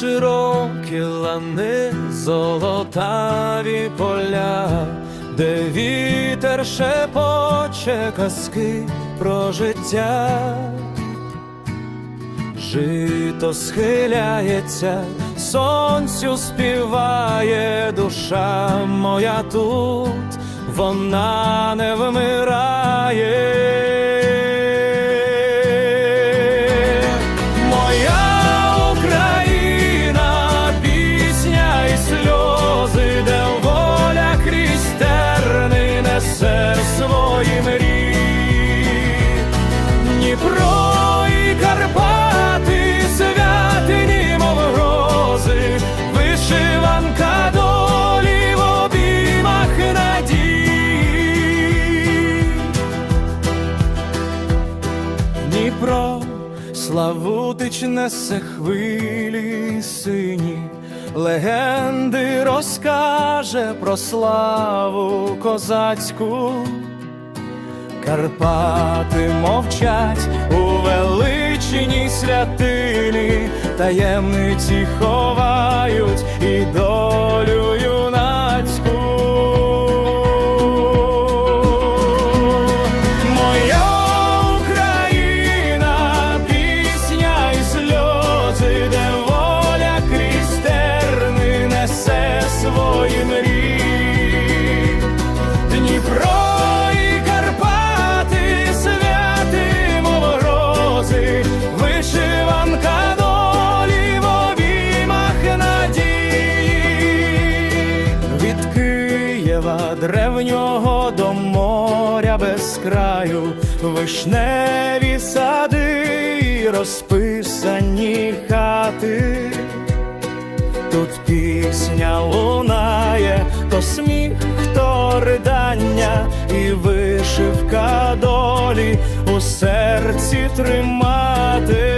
широкі лани, золотаві поля, де вітер шепоче казки про життя. Жито схиляється, сонцю співає душа моя тут, вона не вмирає. Славутич несе хвилі сині, легенди розкаже про славу козацьку. Карпати мовчать у величній святині, таємниці ховають і долю Дніпро і Карпати, святи морози, вишиванка долі в обіймах надії. Від Києва древнього до моря без краю, вишневі сади, і розписані хати. Тут пісня лунає, то сміх, і вишивка долі у серці тримати.